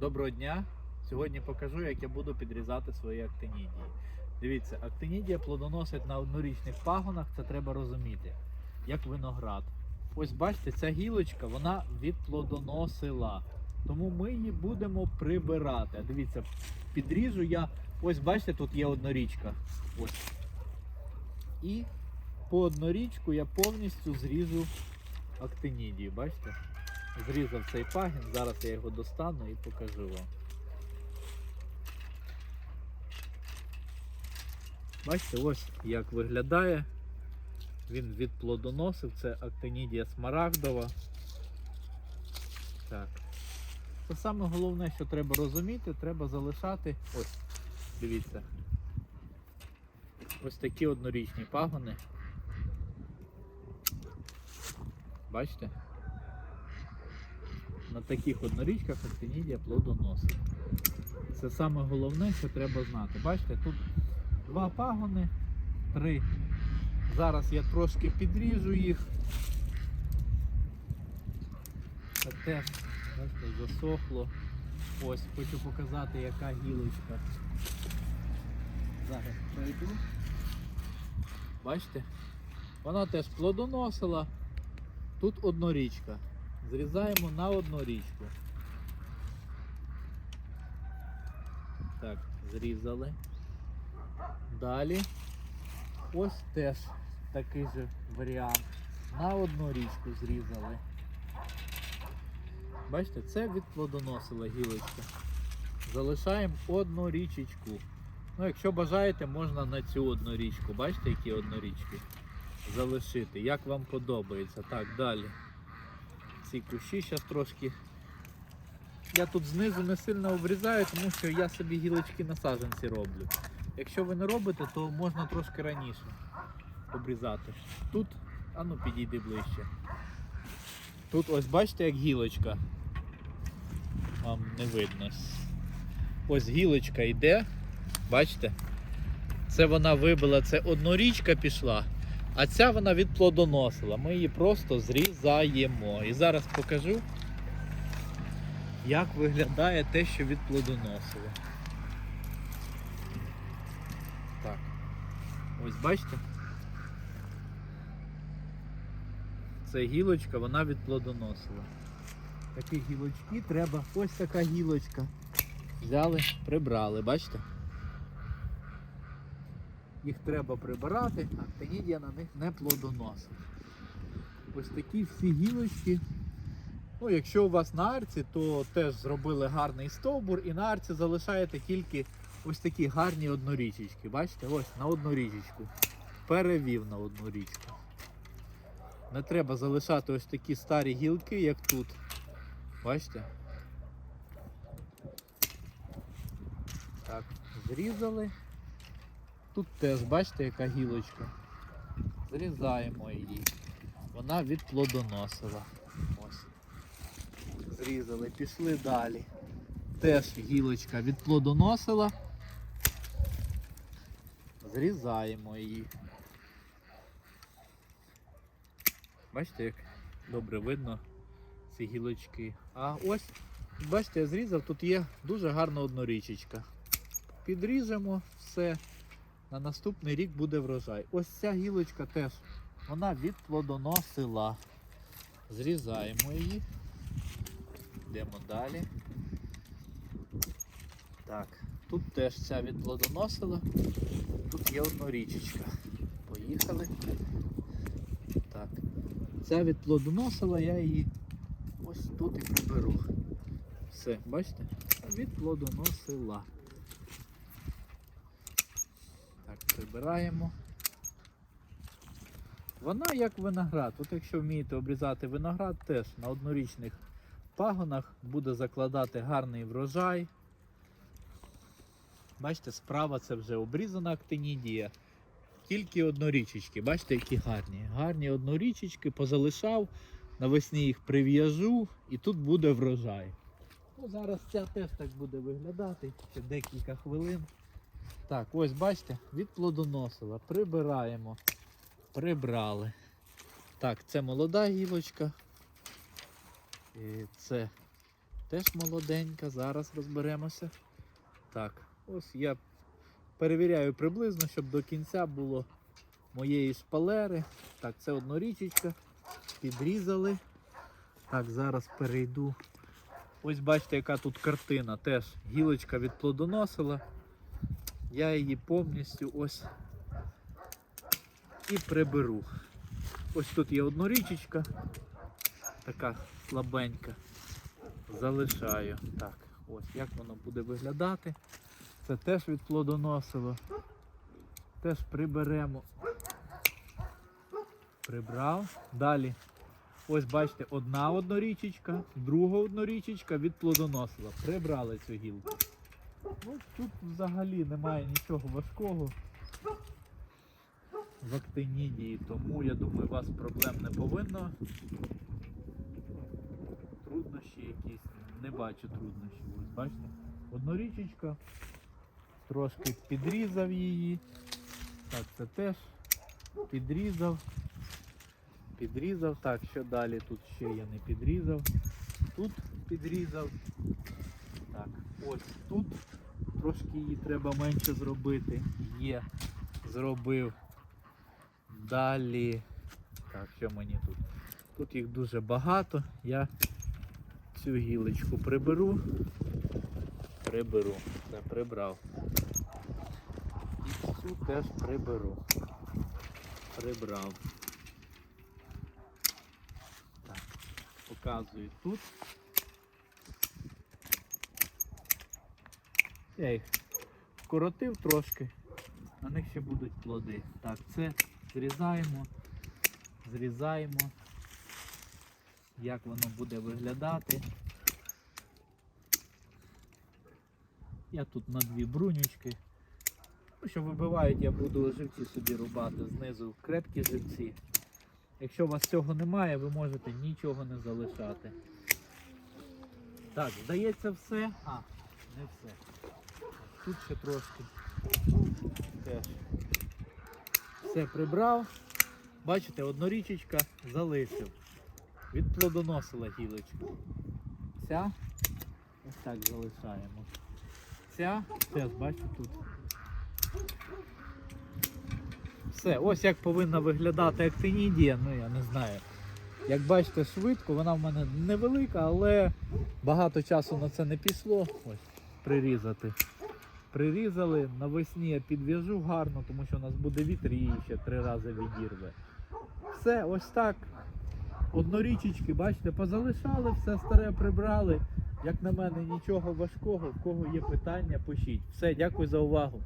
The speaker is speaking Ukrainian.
Доброго дня! Сьогодні покажу, як я буду підрізати свої актинідії. Дивіться, актинідія плодоносить на однорічних пагонах, це треба розуміти, як виноград. Ось бачите, ця гілочка вона відплодоносила. Тому ми її будемо прибирати. Дивіться, підріжу я. Ось бачите, тут є однорічка. Ось. І по однорічку я повністю зріжу актинідію. Бачите? Зрізав цей пагін, зараз я його достану і покажу вам. Бачите, ось як виглядає. Він відплодоносив, це актинідія смарагдова. Так. Це саме головне, що треба розуміти, треба залишати. Ось, дивіться. Ось такі однорічні пагони. Бачите? На таких однорічках актинідія плодоносить. Це саме головне, що треба знати. Бачите, тут два пагони, три. Зараз я трошки підріжу їх. Це теж бачите, засохло. Ось, хочу показати, яка гілочка. Зараз пройду. Бачите? Вона теж плодоносила. Тут однорічка. Зрізаємо на однорічку. Так, зрізали. Далі. Ось теж такий же варіант. На одну річку зрізали. Бачите, це відплодоносила гілочка. Залишаємо одну річечку. Ну, якщо бажаєте, можна на цю одну річку. Бачите, які однорічки залишити. Як вам подобається. Так, далі. Ці кущі зараз трошки. Я тут знизу не сильно обрізаю, тому що я собі гілочки на саджанці роблю. Якщо ви не робите, то можна трошки раніше обрізати. Тут, а ну підійди ближче. Тут ось бачите, як гілочка. Вам не видно. Ось гілочка йде. Бачите? Це вона вибила, це однорічка пішла, а ця вона відплодоносила. Ми її просто зрізаємо. І зараз покажу, як виглядає те, що відплодоносило. Так. Ось бачите? Це гілочка, вона відплодоносила. Такі гілочки треба. Ось така гілочка. Взяли, прибрали, бачите? Їх треба прибирати, актинідія на них не плодоносить. Ось такі всі гілочки. Ну, якщо у вас на арці, то теж зробили гарний стовбур і на арці залишаєте тільки ось такі гарні однорічечки. Бачите? Ось на одну річечку. Перевів на одну річку. Не треба залишати ось такі старі гілки, як тут. Бачите? Так, зрізали. Тут теж, бачите, яка гілочка. Зрізаємо її. Вона відплодоносила. Ось. Зрізали, пішли далі. Теж гілочка відплодоносила. Зрізаємо її. Бачите, як добре видно ці гілочки. А ось, бачите, я зрізав, тут є дуже гарна однорічечка. Підріжемо все. На наступний рік буде врожай. Ось ця гілочка теж, вона відплодоносила. Зрізаємо її. Йдемо далі. Так, тут теж ця відплодоносила. Тут є однорічечка. Поїхали. Так. Ця відплодоносила, я її ось тут і приберу. Все, бачите? Відплодоносила. Так, прибираємо. Вона як виноград. От якщо вмієте обрізати виноград, теж на однорічних пагонах буде закладати гарний врожай. Бачите, справа це вже обрізана актинідія. Тільки однорічечки. Бачите, які гарні. Гарні однорічечки позалишав, навесні їх прив'яжу і тут буде врожай. Ну, Зараз ця теж так буде виглядати, ще декілька хвилин. Так, ось бачите, відплодоносила. Прибираємо. Прибрали. Так, це молода гілочка. І це теж молоденька, зараз розберемося. Так, ось я перевіряю приблизно, щоб до кінця було моєї шпалери. Так, це однорічечка. Підрізали. Так, зараз перейду. Ось бачите, яка тут картина. Теж гілочка відплодоносила. Я її повністю ось і приберу. Ось тут є однорічечка, така слабенька. Залишаю. Так, ось як воно буде виглядати. Це теж відплодоносило. Теж приберемо. Прибрав. Далі. Ось бачите, одна однорічечка, друга однорічечка відплодоносила. Прибрали цю гілку. Ну, тут взагалі немає нічого важкого в актинідії, тому я думаю, у вас проблем не повинно. Труднощі якісь, не бачу труднощів. Ось бачите, однорічечка, трошки підрізав її. Так, це теж підрізав. Підрізав. Так, що далі тут ще я не підрізав. Тут підрізав. Так, ось тут трошки її треба менше зробити. Є, зробив. Далі. Так, що мені тут? Тут їх дуже багато. Я цю гілочку приберу. Приберу. Це прибрав. І цю теж приберу. Прибрав. Так, показую тут. Я їх вкоротив трошки, на них ще будуть плоди. Так, це зрізаємо, зрізаємо, як воно буде виглядати. Я тут на дві брунючки. Ну, що вибивають, я буду живці собі рубати знизу крепкі живці. Якщо у вас цього немає, ви можете нічого не залишати. Так, здається все. А, не все. Тут ще трошки. Теж. Все прибрав. Бачите, однорічечка залишив. Відплодоносила гілочку. Ця ось так залишаємо. Ця теж, бачите, тут. Все, ось як повинна виглядати актинідія, ну я не знаю. Як бачите, швидко, вона в мене невелика, але багато часу на це не пішло. Ось, прирізати. Прирізали, навесні я підв'яжу гарно, тому що у нас буде вітер її ще три рази відірве. Все, ось так. Однорічечки, бачите, позалишали, все старе прибрали. Як на мене, нічого важкого. В кого є питання, пишіть. Все, дякую за увагу.